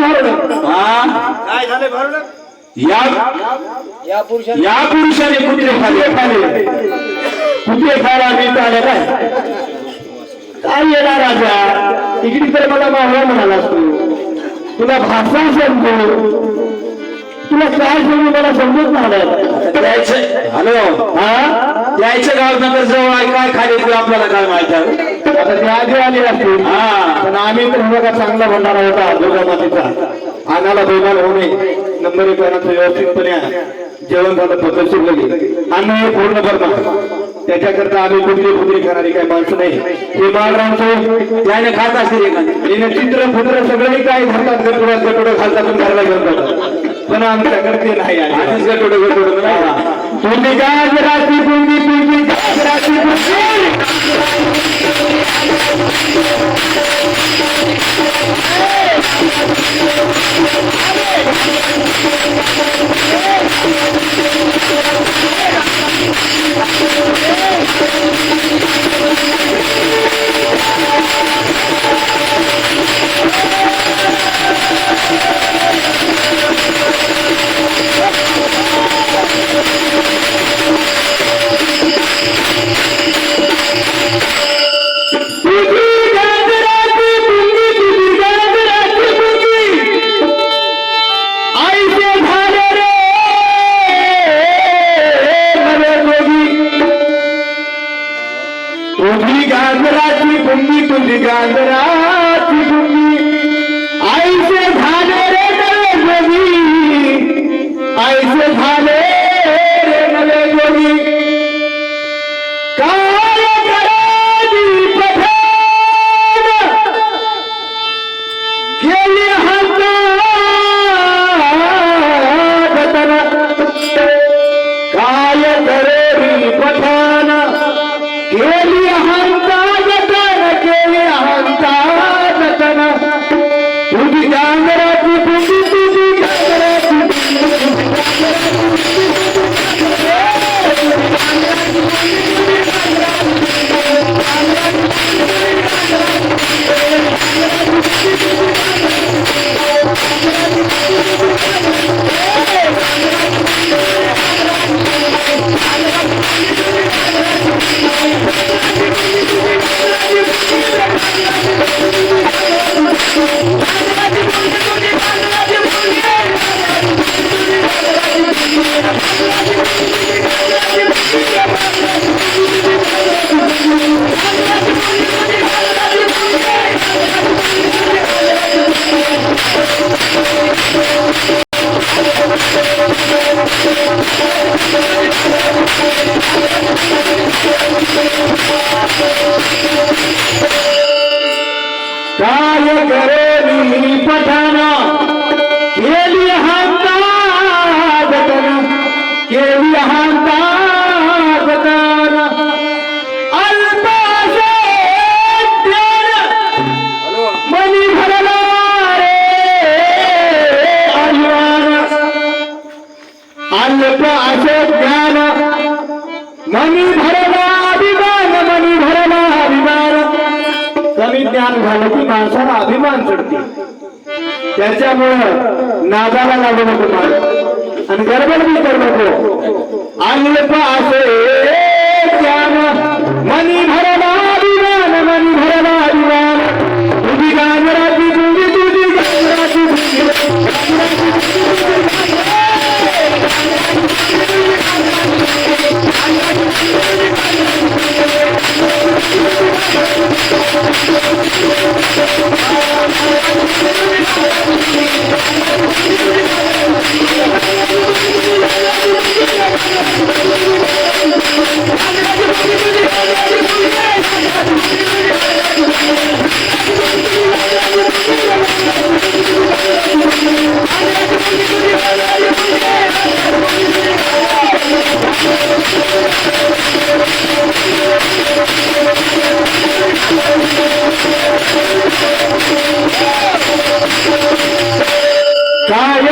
झाले बरोबर या या पुरुषाने या पुरुषाने कुत्रे खाल्ले खाल्ले कुत्रे खायला मी आले काय काय येणार राजा? इकडे तर मला मावळा म्हणाला तू तुला भाषा समजू. तुला काय समजू मला समजत नाही. हॅलो? हा? द्यायचं गाव नगर जवळ काय खाली तुला आपल्याला काय माहीत आहे? आता ते आधी आले असतील हा. पण आम्ही तर बघा चांगला भंडारा होता दुर्गा मातेचा आणाला बेमान होऊ नये नंबर एक पाण्याचं व्यवस्थितपणे जेवण झालं पद्धतशीर लगे अन्न हे पूर्ण भरणं त्याच्याकरता आम्ही कुठली कुठली खाणारी काही माणसं नाही. हे माळरांचं त्याने खात असतील एखादी. चित्र फुत्र सगळंही काय घालतात गटुडं घालतात आणि घराला घेऊन जातात. पण आमच्याकडे ते नाही आधीच गटोडे गटोडे नाही. का? तुम्ही गाजराची पुंगी तुम्ही गाजराची पुंगी तुझी गाजराची पुंगी तुझी गाजराची पुंगी आईचे झाले रे नवे जोगी आईचे झाले रे नवे जोगी काय करेली ज्ञान झालं की माणसाला अभिमान चढते. त्याच्यामुळं नादाला लागू नको माणूस आणि गडबड बी करू नको अल्प असे ज्ञान मनी भरला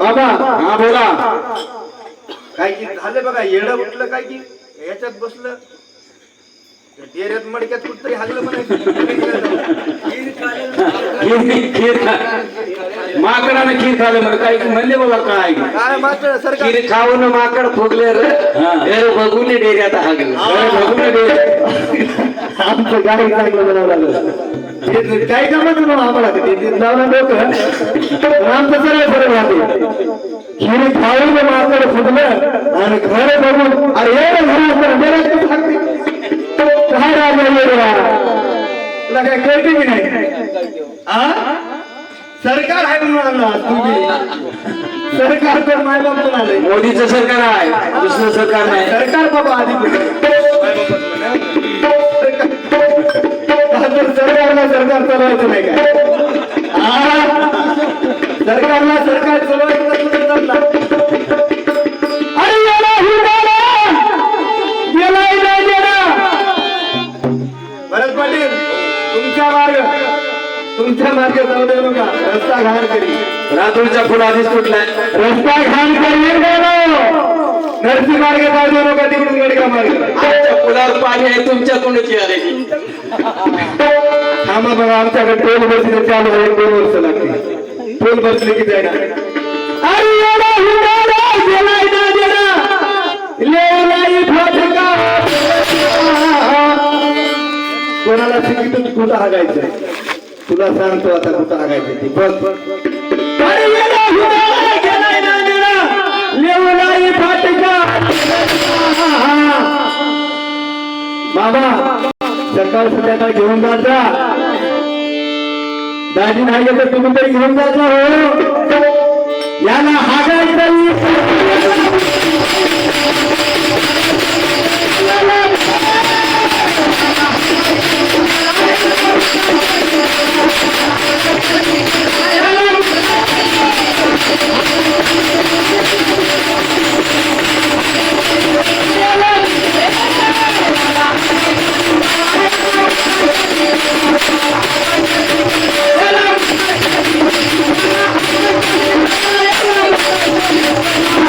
बाबा हा बोला. काय की झालं बघा येडं उठलं काय की? याच्यात बसलं. डेऱ्यात मडक्यात कुठतरी हागलं माकडानं खीर खाल्लं म्हणून काय म्हणले बाबा काय? काय खीर खाऊन माकड फुगले रे. बघून डेऱ्यात हागलं. बघून डेऱ्यात. आमचं गाडी चांगलं बनावं लागलं. काय जमत म्हणून आम्हाला ते ते लावलं डोकं पण आमचं सरळ सरळ राहते खाऊन फुगलं आणि घर बघून अरे ये घर काय राहिलं काय कळते की नाही? आ? सरकार आहे म्हणून तुम्ही. सरकार तर माय बाप आलंय. मोदीचं सरकार आहे दुसरं सरकार नाही. सरकार बाबा आधी सरकारला सरकार चालवायचं नाही काय? सरकारला सरकार चालवायचं. भरत पाटील तुमच्या मार्ग तुमच्या मार्ग जाऊ नका रस्ता घाण करी. रात्रीचा फुल आधीच तुटलाय. रस्ता घाण करी नरसी मार्ग जाऊ दे नका तिकडून गडका मार्ग. आमच्या पुलावर पाणी आहे तुमच्या तोंडाची आले थांबा बघा आमच्याकडे टोल बसले चालू आहे दोन वर्ष लागते टोल बसले की जायना कोणाला शिकितच कुठं हागायचंय? तुला सांगतो आता कुठं हागायचं ते बस बाबा. सकाळ संध्याकाळ घेऊन जाता. दाजी नाही तर तुम्ही तरी घेऊन जाता हो. याला हागायचं